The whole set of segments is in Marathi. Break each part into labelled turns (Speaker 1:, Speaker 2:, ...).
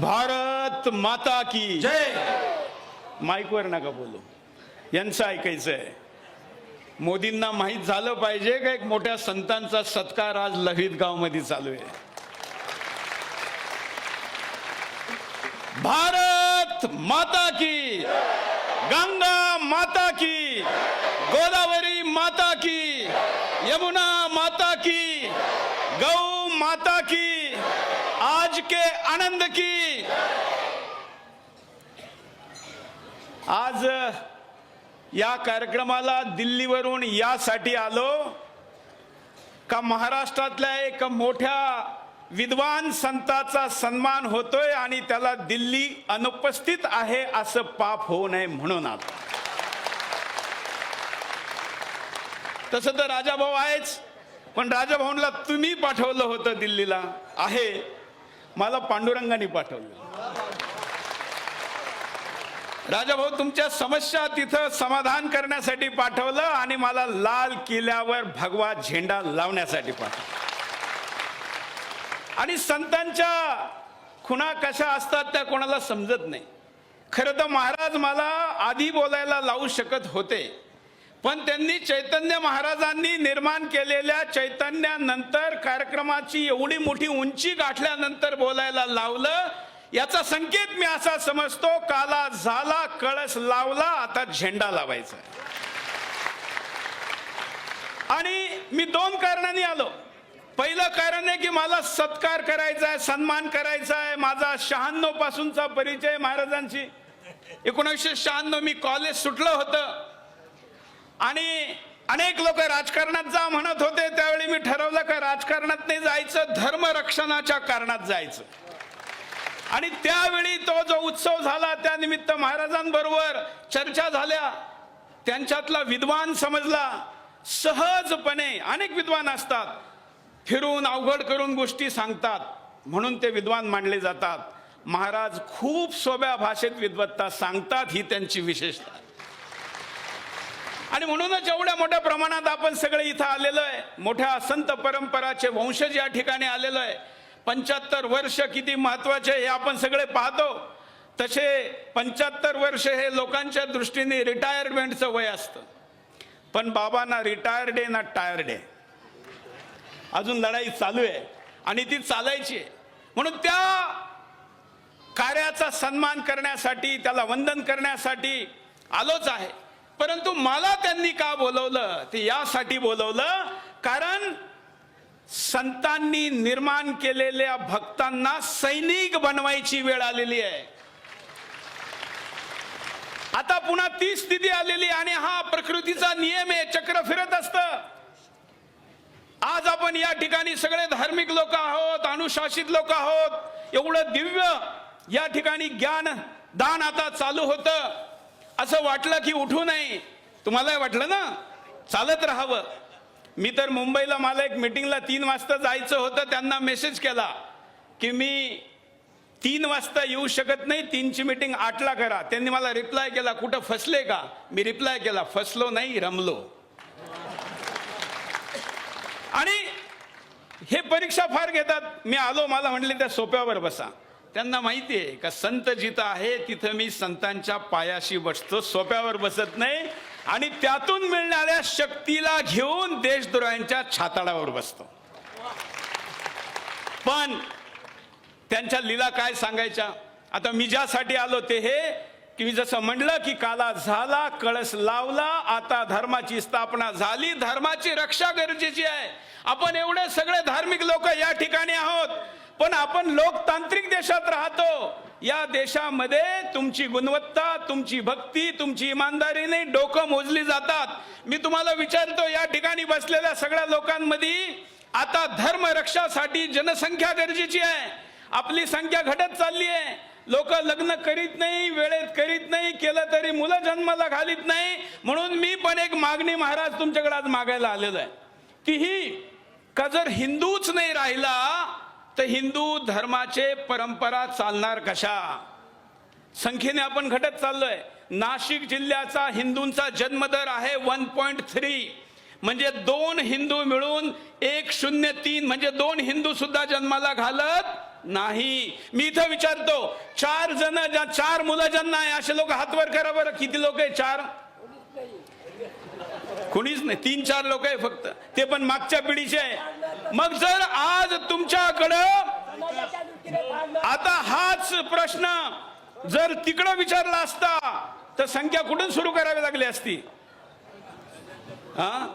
Speaker 1: भारत माता की
Speaker 2: जय.
Speaker 1: माईकवर नका बोलू. यांचं ऐकायचं आहे मोदींना माहीत झालं पाहिजे का एक मोठ्या संतांचा सत्कार आज लहित गावमध्ये चालू आहे. भारत माता की गंगा माता की गोदावरी माता की यमुना माता की गौ माता के आनंद की। आज या कार्यक्रमाला दिल्लीवरून यासाठी आलो. का महाराष्ट्रातल्या एक मोठ्या विद्वान संताचा सन्मान होतोय आणि त्याला दिल्ली अनुपस्थित आहे असं पाप होऊ नये म्हणून आलो तसं तर राजाभाऊ आहेच पण राजाभाऊंला तुम्ही पाठवलं होतं दिल्लीला. आहे. मला पांडुरंगाने पाठवलं. राजाभाऊ तुमच्या समस्या तिथं समाधान करण्यासाठी पाठवलं आणि मला लाल किल्ल्यावर भगवा झेंडा लावण्यासाठी पाठवलं. आणि संतांच्या खुणा कशा असतात त्या कोणाला समजत नाही. खरं तर महाराज मला आधी बोलायला लावू शकत होते. पण त्यांनी चैतन्य महाराजांनी निर्माण केलेल्या चैतन्यानंतर कार्यक्रमाची एवढी मोठी उंची गाठल्यानंतर बोलायला लावलं. याचा संकेत मी असा समजतो काला झाला कळस लावला आता झेंडा लावायचा आहे. आणि मी दोन कारणांनी आलो. पहिलं कारण आहे की मला सत्कार करायचा आहे सन्मान करायचा आहे. माझा शहाण्णव पासूनचा परिचय महाराजांशी. एकोणीसशे शहाण्णव मी कॉलेज सुटलं होतं. आणि अनेक लोक राजकारणात जा म्हणत होते त्यावेळी मी ठरवलं का राजकारणात नाही जायचं धर्मरक्षणाच्या कारणात जायचं. आणि त्यावेळी तो जो उत्सव झाला त्यानिमित्त महाराजांबरोबर चर्चा झाल्या. त्यांच्यातला विद्वान समजला. सहजपणे अनेक विद्वान असतात. फिरून अवघड करून गोष्टी सांगतात. म्हणून ते विद्वान मानले जातात. महाराज खूप सोप्या भाषेत विद्वत्ता सांगतात ही त्यांची विशेषता. आणि म्हणूनच एवढ्या मोठ्या प्रमाणात आपण सगळे इथं आलेलो आहे. मोठ्या संत परंपराचे वंशज या ठिकाणी आलेलो आहे. पंच्याहत्तर वर्ष किती महत्त्वाचे हे आपण सगळे पाहतो. तसे पंच्याहत्तर वर्ष हे लोकांच्या दृष्टीने रिटायरमेंटचं वय असतं. पण बाबांना रिटायर्ड आहे ना टायर्ड आहे. अजून लढाई चालू आहे आणि ती चालायची आहे. म्हणून त्या कार्याचा सन्मान करण्यासाठी त्याला वंदन करण्यासाठी आलोच आहे. परंतु मला त्यांनी का बोलवलं? ते यासाठी बोलवलं कारण संतांनी निर्माण केलेल्या भक्तांना सैनिक बनवायची वेळ आलेली आहे. आता पुन्हा ती स्थिती आलेली आणि हा प्रकृतीचा नियम आहे चक्र फिरत असत. आज आपण या ठिकाणी सगळे धार्मिक लोक आहोत अनुशासित लोक आहोत. एवढं दिव्य या ठिकाणी ज्ञान दान आता चालू होतं. असं वाटलं की उठू नये. तुम्हाला वाटलं ना? चालत राहावं. मी तर मुंबईला मला एक मिटिंगला तीन वाजता जायचं होतं त्यांना मेसेज केला की मी तीन वाजता येऊ शकत नाही तीनची मीटिंग आठला करा. त्यांनी मला रिप्लाय केला कुठं फसले का? मी रिप्लाय केला फसलो नाही रमलो. आणि हे परीक्षा फार घेतात. मी आलो मला म्हटले त्या सोप्यावर बसा. त्यांना माहिती आहे का संत जिथं आहे तिथं मी संतांच्या पायाशी बसतो सोप्यावर बसत नाही. आणि त्यातून मिळणाऱ्या शक्तीला घेऊन देशद्रोह्यांच्या छाताडावर बसतो. पण त्यांच्या लीला काय सांगायच्या? आता मी ज्यासाठी आलो ते हे की मी जसं म्हणलं की काला झाला कळस लावला आता धर्माची स्थापना झाली धर्माची रक्षा गरजेची आहे. आपण एवढे सगळे धार्मिक लोक या ठिकाणी आहोत. पण आपण लोकतांत्रिक देशात राहतो. या देशामध्ये तुमची गुणवत्ता तुमची भक्ती तुमची इमानदारीने डोकं मोजली जातात. मी तुम्हाला विचारतो या ठिकाणी बसलेल्या सगळ्या लोकांमध्ये आता धर्म रक्षासाठी जनसंख्या गरजेची आहे. आपली संख्या घटत चालली आहे. लोक लग्न करीत नाही वेळेत करीत नाही केलं तरी मुलं जन्माला घालीत नाही. म्हणून मी पण एक मागणी महाराज तुमच्याकडे आज मागायला आलेलो आहे. की ही का जर हिंदूच नाही राहिला तर हिंदू धर्माचे परंपरा चालणार कशा? संख्येने आपण घटत चाललोय. नाशिक जिल्ह्याचा हिंदूंचा जन्मदर आहे वन पॉईंट थ्री. म्हणजे दोन हिंदू मिळून एक शून्य तीन म्हणजे दोन हिंदू सुद्धा जन्माला घालत नाही. मी इथं विचारतो चार जण ज्या चार मुलं ज्यांना आहे असे लोक हातवर करा बरं. किती लोक आहे? चार? कुणीच नाही. तीन चार लोक आहे फक्त. ते पण मागच्या पिढीचे आहे. मग जर आज तुमच्याकडं आता हाच प्रश्न जर तिकडं विचारला असता तर संख्या कुठून सुरू करावी लागली असती? हा?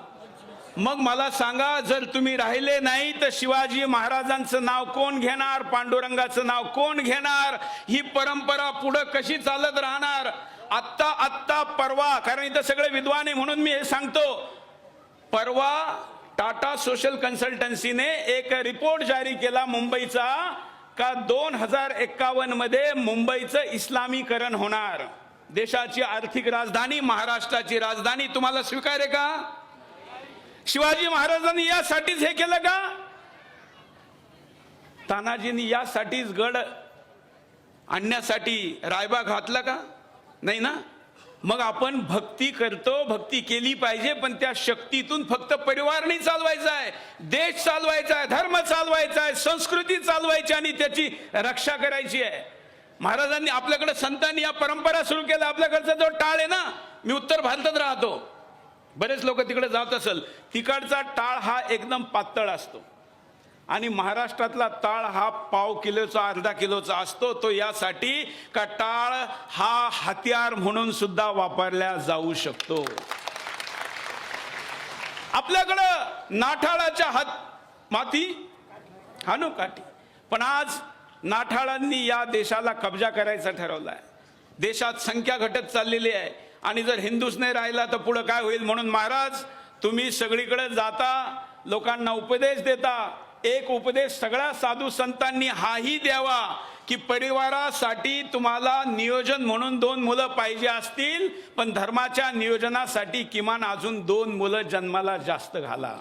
Speaker 1: मग मला सांगा जर तुम्ही राहिले नाही तर शिवाजी महाराजांचं नाव कोण घेणार? पांडुरंगाचं नाव कोण घेणार? ही परंपरा पुढं कशी चालत राहणार? आत्ता आत्ता परवा कारण इथं सगळे विद्वान आहे म्हणून मी हे सांगतो. परवा टाटा सोशल कन्सल्टन्सीने एक रिपोर्ट जारी केला मुंबईचा का दोन हजार एक्कावन्नमध्ये मुंबईचं इस्लामीकरण होणार. देशाची आर्थिक राजधानी महाराष्ट्राची राजधानी तुम्हाला स्वीकार आहे का? शिवाजी महाराजांनी यासाठीच हे केलं का? तानाजींनी यासाठीच गड आणण्यासाठी रायबा घातला का? नाही ना? मग आपण भक्ती करतो भक्ती केली पाहिजे पण त्या शक्तीतून फक्त परिवार नाही चालवायचा आहे देश चालवायचा आहे धर्म चालवायचा आहे संस्कृती चालवायची आणि त्याची रक्षा करायची आहे. महाराजांनी आपल्याकडे संतांनी या परंपरा सुरू केल्या. आपल्याकडचा जो टाळ आहे ना मी उत्तर भारतात राहतो. बरेच लोक तिकडे जात असेल. तिकडचा टाळ हा एकदम पातळ असतो. आणि महाराष्ट्रातला टाळ हा पाव किलोचा अर्धा किलोचा असतो तो यासाठी का टाळ हा हत्यार म्हणून सुद्धा वापरला जाऊ शकतो. आपल्याकडं नाठाळाच्या हात माती? हानू काठी. पण आज नाठाळांनी या देशाला कब्जा करायचा ठरवलाय. देशात संख्या घटत चाललेली आहे. आणि जर हिंदूच नाही राहिला तर पुढं काय होईल? म्हणून महाराज तुम्ही सगळीकडे जाता लोकांना उपदेश देता एक उपदेश सगळ्या साधू संतांनी हाही द्यावा की परिवारासाठी तुम्हाला नियोजन म्हणून दोन मुलं पाहिजे असतील पण धर्माच्या नियोजनासाठी किमान अजून दोन मुलं जन्माला जास्त घाला.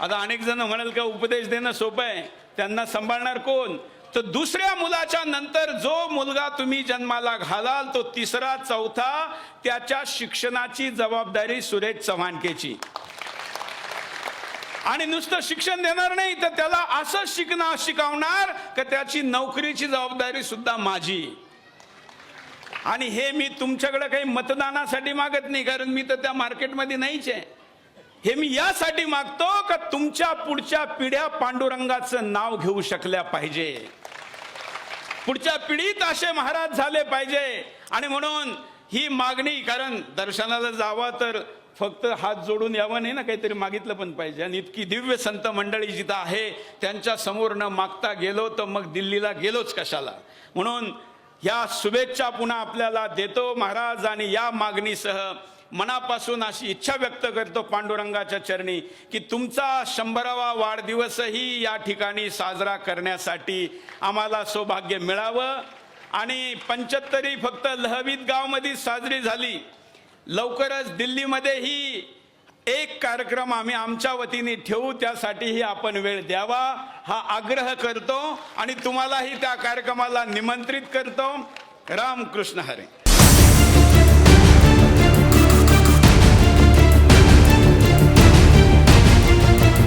Speaker 1: आता अनेक जण म्हणाल का उपदेश देणं सोपं आहे त्यांना सांभाळणार कोण? तर दुसऱ्या मुलाच्या नंतर जो मुलगा तुम्ही जन्माला घालाल तो तिसरा चौथा त्याच्या शिक्षणाची जबाबदारी सुरेश चव्हाणकेची. आणि नुसतं शिक्षण देणार नाही तर त्याला असं शिकणं शिकवणार का त्याची नोकरीची जबाबदारी सुद्धा माझी. आणि हे मी तुमच्याकडे काही मतदानासाठी मागत नाही कारण मी तर त्या मार्केटमध्ये नाहीच आहे. हे मी यासाठी मागतो का तुमच्या पुढच्या पिढ्या पांडुरंगाचं नाव घेऊ शकल्या पाहिजे. पुढच्या पिढीत असे महाराज झाले पाहिजे. आणि म्हणून ही मागणी कारण दर्शनाला जावं तर फक्त हात जोडून यावं नाही ना काहीतरी मागितलं पण पाहिजे. आणि इतकी दिव्य संत मंडळी जिथं आहे त्यांच्यासमोर न मागता गेलो तर मग दिल्लीला गेलोच कशाला? म्हणून या शुभेच्छा पुन्हा आपल्याला देतो महाराज आणि या मागणीसह मनापासून अशी इच्छा व्यक्त करतो पांडुरंगाच्या चरणी की तुमचा शंभरावा वाढदिवसही या ठिकाणी साजरा करण्यासाठी आम्हाला सौभाग्य मिळावं. आणि पंच्याहत्तरी फक्त लहवीत गावमध्ये साजरी झाली. लवकरच दिल्लीमध्येही एक कार्यक्रम आम्ही आमच्या वतीने ठेवू त्यासाठीही आपण वेळ द्यावा. हा आग्रह करतो आणि तुम्हालाही त्या कार्यक्रमाला निमंत्रित करतो. रामकृष्ण हरे.